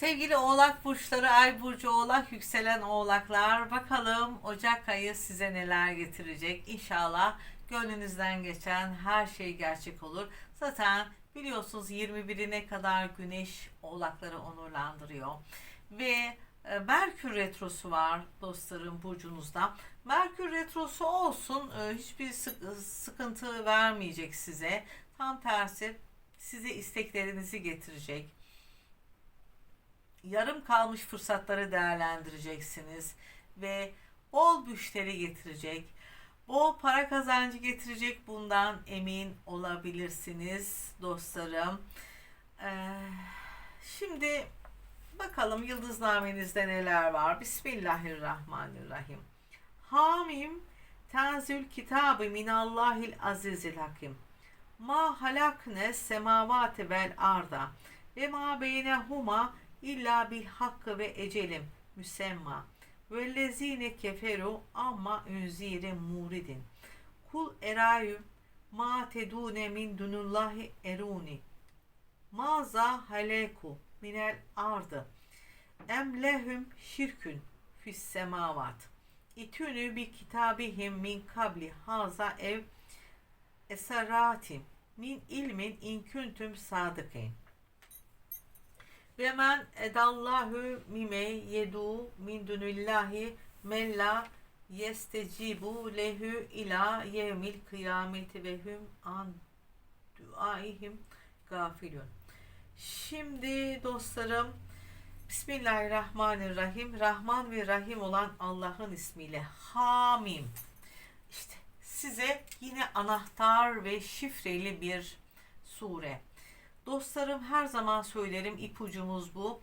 Sevgili oğlak burçları, ay burcu oğlak, yükselen oğlaklar. Bakalım Ocak ayı size neler getirecek. İnşallah gönlünüzden geçen her şey gerçek olur. Zaten biliyorsunuz 21'ine kadar güneş oğlakları onurlandırıyor. Ve e, Merkür retrosu var dostlarım burcunuzda. Merkür retrosu olsun e, hiçbir sık- sıkıntı vermeyecek size. Tam tersi size isteklerinizi getirecek yarım kalmış fırsatları değerlendireceksiniz ve bol müşteri getirecek, bol para kazancı getirecek bundan emin olabilirsiniz dostlarım. Ee, şimdi bakalım yıldıznamenizde neler var. Bismillahirrahmanirrahim. Hamim tenzül kitabı minallahil azizil hakim. Ma halakne semavati vel arda ve ma beynehuma illa bil hakkı ve ecelim müsemma. Ve lezine keferu amma ünzire muridin. Kul erayüm ma tedune min dunullahi eruni. Maza haleku minel ardı. Em lehum şirkün fis semavat. İtünü bi kitabihim min kabli haza ev esaratim. Min ilmin in kuntum sadıkın ve men edallahu mime yedu min dunillahi men la yestecibu lehu ila yevmil kıyameti ve hum an duaihim gafilun. Şimdi dostlarım Bismillahirrahmanirrahim. Rahman ve Rahim olan Allah'ın ismiyle Hamim. İşte size yine anahtar ve şifreli bir sure. Dostlarım her zaman söylerim ipucumuz bu.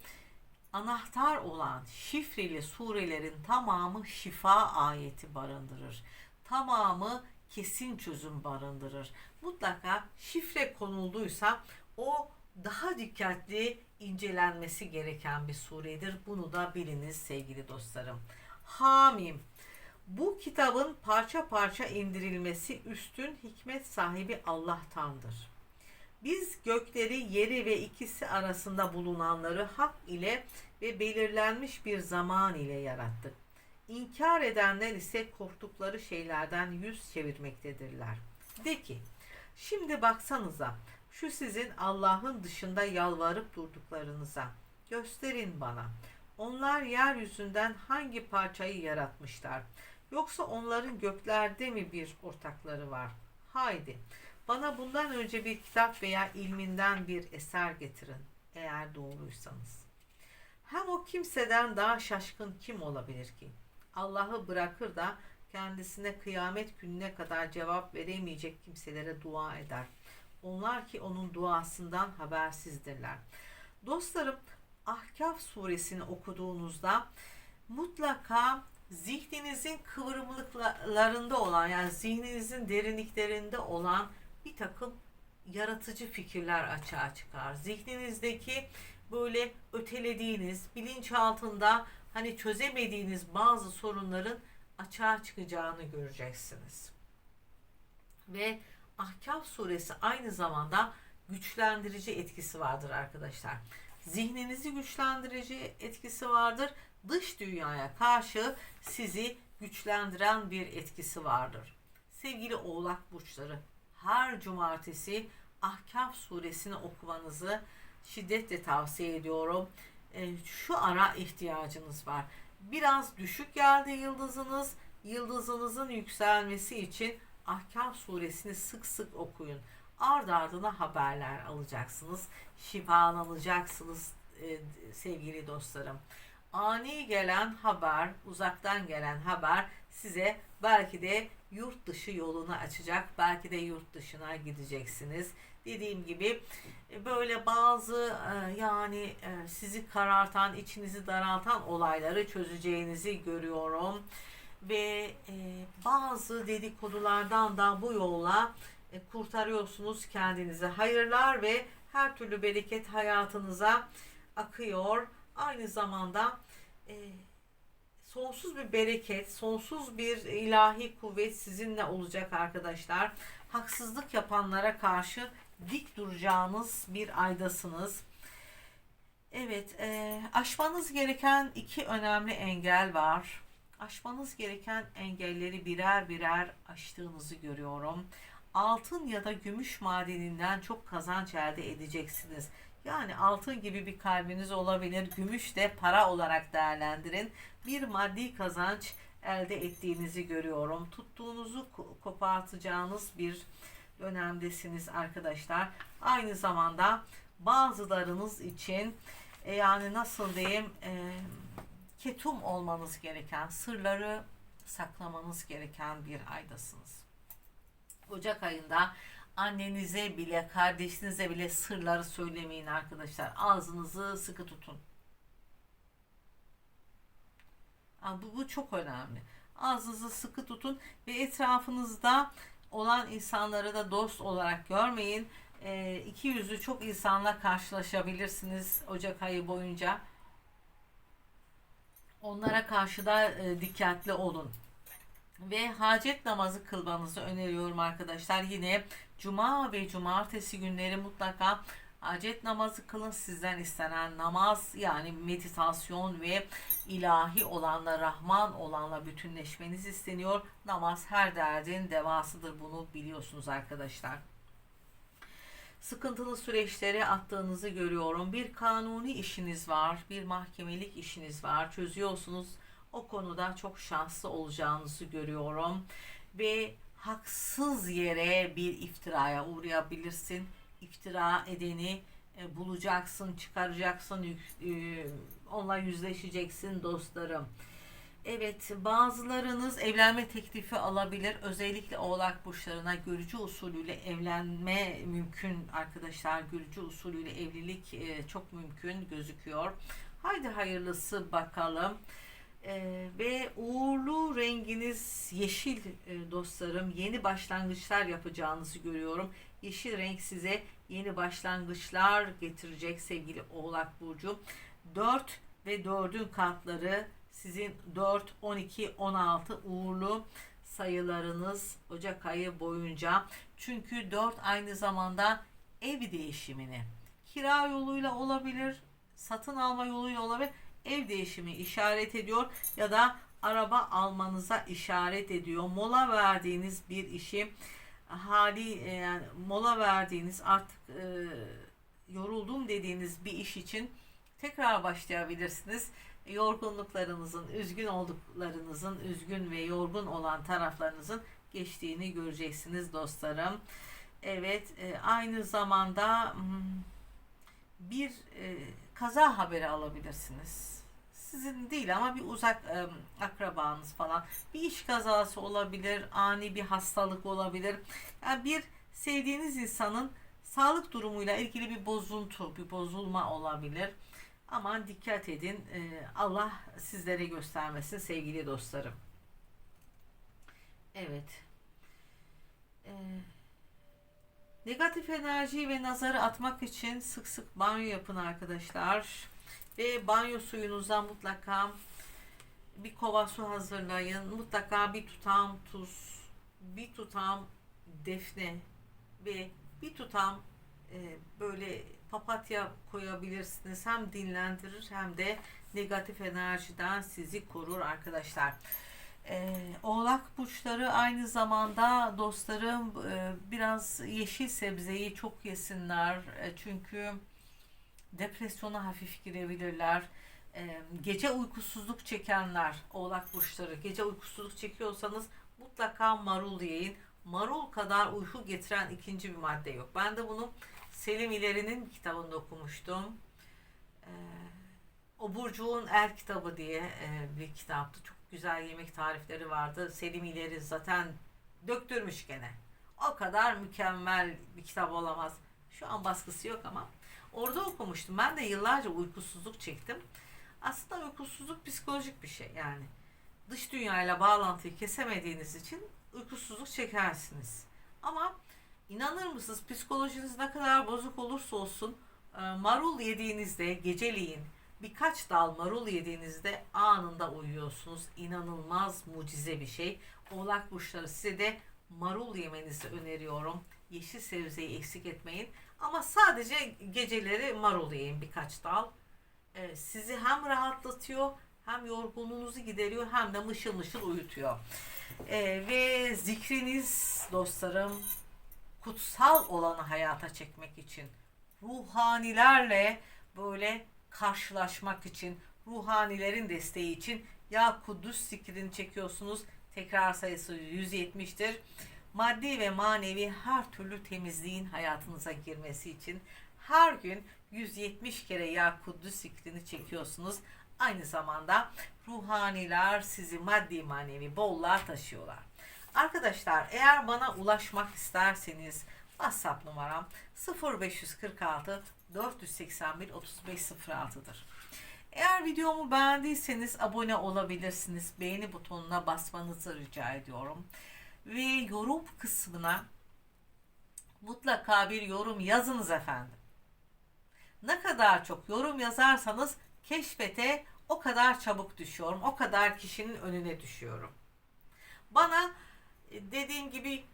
Anahtar olan şifreli surelerin tamamı şifa ayeti barındırır. Tamamı kesin çözüm barındırır. Mutlaka şifre konulduysa o daha dikkatli incelenmesi gereken bir suredir. Bunu da biliniz sevgili dostlarım. Hamim. Bu kitabın parça parça indirilmesi üstün hikmet sahibi Allah'tandır. Biz gökleri, yeri ve ikisi arasında bulunanları hak ile ve belirlenmiş bir zaman ile yarattık. İnkar edenler ise korktukları şeylerden yüz çevirmektedirler. De ki, şimdi baksanıza şu sizin Allah'ın dışında yalvarıp durduklarınıza. Gösterin bana. Onlar yeryüzünden hangi parçayı yaratmışlar? Yoksa onların göklerde mi bir ortakları var? Haydi bana bundan önce bir kitap veya ilminden bir eser getirin eğer doğruysanız. Hem o kimseden daha şaşkın kim olabilir ki? Allah'ı bırakır da kendisine kıyamet gününe kadar cevap veremeyecek kimselere dua eder. Onlar ki onun duasından habersizdirler. Dostlarım, Ahkaf suresini okuduğunuzda mutlaka zihninizin kıvrımlıklarında olan yani zihninizin derinliklerinde olan bir takım yaratıcı fikirler açığa çıkar. Zihninizdeki böyle ötelediğiniz, bilinçaltında hani çözemediğiniz bazı sorunların açığa çıkacağını göreceksiniz. Ve Ahkaf suresi aynı zamanda güçlendirici etkisi vardır arkadaşlar. Zihninizi güçlendirici etkisi vardır. Dış dünyaya karşı sizi güçlendiren bir etkisi vardır. Sevgili oğlak burçları, her cumartesi Ahkaf suresini okumanızı şiddetle tavsiye ediyorum. E, şu ara ihtiyacınız var. Biraz düşük geldi yıldızınız. Yıldızınızın yükselmesi için Ahkam suresini sık sık okuyun. Ard ardına haberler alacaksınız. Şifalanacaksınız e, sevgili dostlarım. Ani gelen haber, uzaktan gelen haber size belki de yurt dışı yolunu açacak. Belki de yurt dışına gideceksiniz. Dediğim gibi e, böyle bazı e, yani e, sizi karartan, içinizi daraltan olayları çözeceğinizi görüyorum. Ve bazı dedikodulardan da bu yolla kurtarıyorsunuz kendinizi. Hayırlar ve her türlü bereket hayatınıza akıyor. Aynı zamanda sonsuz bir bereket, sonsuz bir ilahi kuvvet sizinle olacak arkadaşlar. Haksızlık yapanlara karşı dik duracağınız bir aydasınız. Evet, e, aşmanız gereken iki önemli engel var. Aşmanız gereken engelleri birer birer aştığınızı görüyorum. Altın ya da gümüş madeninden çok kazanç elde edeceksiniz. Yani altın gibi bir kalbiniz olabilir. Gümüş de para olarak değerlendirin. Bir maddi kazanç elde ettiğinizi görüyorum. Tuttuğunuzu ko- kopartacağınız bir dönemdesiniz arkadaşlar. Aynı zamanda bazılarınız için e, yani nasıl diyeyim e, ketum olmanız gereken, sırları saklamanız gereken bir aydasınız. Ocak ayında annenize bile, kardeşinize bile sırları söylemeyin arkadaşlar. Ağzınızı sıkı tutun. Bu, bu çok önemli. Ağzınızı sıkı tutun ve etrafınızda olan insanları da dost olarak görmeyin. E, iki yüzlü çok insanla karşılaşabilirsiniz Ocak ayı boyunca. Onlara karşı da e, dikkatli olun. Ve hacet namazı kılmanızı öneriyorum arkadaşlar. Yine cuma ve cumartesi günleri mutlaka hacet namazı kılın. Sizden istenen namaz yani meditasyon ve ilahi olanla, Rahman olanla bütünleşmeniz isteniyor. Namaz her derdin devasıdır. Bunu biliyorsunuz arkadaşlar sıkıntılı süreçleri attığınızı görüyorum. Bir kanuni işiniz var, bir mahkemelik işiniz var. Çözüyorsunuz. O konuda çok şanslı olacağınızı görüyorum. Ve haksız yere bir iftiraya uğrayabilirsin. İftira edeni e, bulacaksın, çıkaracaksın, yük- e, onunla yüzleşeceksin dostlarım. Evet, bazılarınız evlenme teklifi alabilir. Özellikle Oğlak burçlarına görücü usulüyle evlenme mümkün arkadaşlar. Görücü usulüyle evlilik e, çok mümkün gözüküyor. Haydi hayırlısı bakalım. E, ve uğurlu renginiz yeşil e, dostlarım. Yeni başlangıçlar yapacağınızı görüyorum. Yeşil renk size yeni başlangıçlar getirecek sevgili Oğlak Burcu. 4 ve 4'ün kartları sizin 4, 12, 16 uğurlu sayılarınız Ocak ayı boyunca. Çünkü 4 aynı zamanda ev değişimini kira yoluyla olabilir, satın alma yoluyla olabilir. Ev değişimi işaret ediyor ya da araba almanıza işaret ediyor. Mola verdiğiniz bir işi hali e, yani mola verdiğiniz artık e, yoruldum dediğiniz bir iş için tekrar başlayabilirsiniz yorgunluklarınızın, üzgün olduklarınızın, üzgün ve yorgun olan taraflarınızın geçtiğini göreceksiniz dostlarım. Evet, e, aynı zamanda hmm, bir e, kaza haberi alabilirsiniz. Sizin değil ama bir uzak e, akrabanız falan. Bir iş kazası olabilir, ani bir hastalık olabilir. Yani bir sevdiğiniz insanın sağlık durumuyla ilgili bir bozuntu, bir bozulma olabilir. Aman dikkat edin. Ee, Allah sizlere göstermesin sevgili dostlarım. Evet. Ee, negatif enerjiyi ve nazarı atmak için sık sık banyo yapın arkadaşlar. Ve banyo suyunuzdan mutlaka bir kova su hazırlayın. Mutlaka bir tutam tuz, bir tutam defne ve bir tutam e, böyle papatya koyabilirsiniz. Hem dinlendirir hem de negatif enerjiden sizi korur arkadaşlar. Ee, oğlak burçları aynı zamanda dostlarım e, biraz yeşil sebzeyi çok yesinler. E, çünkü depresyona hafif girebilirler. E, gece uykusuzluk çekenler, oğlak burçları gece uykusuzluk çekiyorsanız mutlaka marul yiyin. Marul kadar uyku getiren ikinci bir madde yok. Ben de bunu Selim İleri'nin kitabında okumuştum. Ee, o Burcu'nun Er kitabı diye e, bir kitaptı. Çok güzel yemek tarifleri vardı. Selim İleri zaten döktürmüş gene. O kadar mükemmel bir kitap olamaz. Şu an baskısı yok ama. Orada okumuştum. Ben de yıllarca uykusuzluk çektim. Aslında uykusuzluk psikolojik bir şey yani. Dış dünyayla bağlantıyı kesemediğiniz için uykusuzluk çekersiniz. Ama İnanır mısınız psikolojiniz ne kadar bozuk olursa olsun e, marul yediğinizde geceliğin birkaç dal marul yediğinizde anında uyuyorsunuz. İnanılmaz mucize bir şey. Oğlak burçları size de marul yemenizi öneriyorum. Yeşil sebzeyi eksik etmeyin. Ama sadece geceleri marul yiyin birkaç dal. e, sizi hem rahatlatıyor hem yorgunluğunuzu gideriyor hem de mışıl mışıl uyutuyor. E, ve zikriniz dostlarım kutsal olanı hayata çekmek için ruhanilerle böyle karşılaşmak için ruhanilerin desteği için ya Kudüs zikrini çekiyorsunuz tekrar sayısı 170'tir maddi ve manevi her türlü temizliğin hayatınıza girmesi için her gün 170 kere ya Kudüs zikrini çekiyorsunuz. Aynı zamanda ruhaniler sizi maddi manevi bolluğa taşıyorlar. Arkadaşlar eğer bana ulaşmak isterseniz WhatsApp numaram 0546 481 3506'dır. Eğer videomu beğendiyseniz abone olabilirsiniz. Beğeni butonuna basmanızı rica ediyorum. Ve yorum kısmına mutlaka bir yorum yazınız efendim. Ne kadar çok yorum yazarsanız keşfete o kadar çabuk düşüyorum. O kadar kişinin önüne düşüyorum. Bana e, dediğim gibi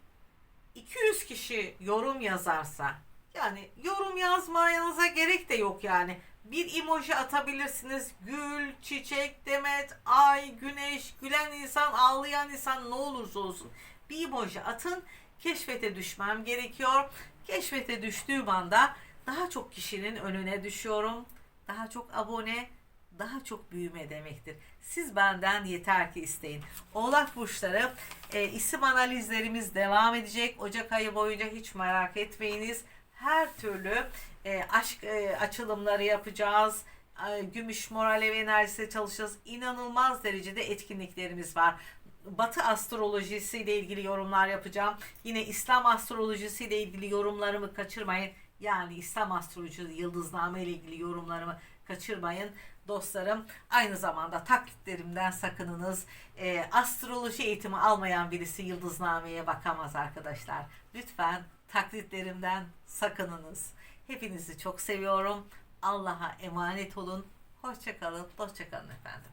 200 kişi yorum yazarsa yani yorum yazmayanıza gerek de yok yani. Bir emoji atabilirsiniz. Gül, çiçek, demet, ay, güneş, gülen insan, ağlayan insan ne olursa olsun. Bir emoji atın. Keşfete düşmem gerekiyor. Keşfete düştüğüm anda daha çok kişinin önüne düşüyorum. Daha çok abone, daha çok büyüme demektir. Siz benden yeter ki isteyin. Oğlak burçları e, isim analizlerimiz devam edecek. Ocak ayı boyunca hiç merak etmeyiniz. Her türlü e, aşk e, açılımları yapacağız. E, gümüş moral ev enerjisi çalışacağız. İnanılmaz derecede etkinliklerimiz var. Batı astrolojisi ile ilgili yorumlar yapacağım. Yine İslam astrolojisi ile ilgili yorumlarımı kaçırmayın. Yani İslam astrolojisi yıldızname ile ilgili yorumlarımı kaçırmayın dostlarım. Aynı zamanda taklitlerimden sakınınız. Ee, astroloji eğitimi almayan birisi yıldıznameye bakamaz arkadaşlar. Lütfen taklitlerimden sakınınız. Hepinizi çok seviyorum. Allah'a emanet olun. Hoşçakalın. Hoşçakalın efendim.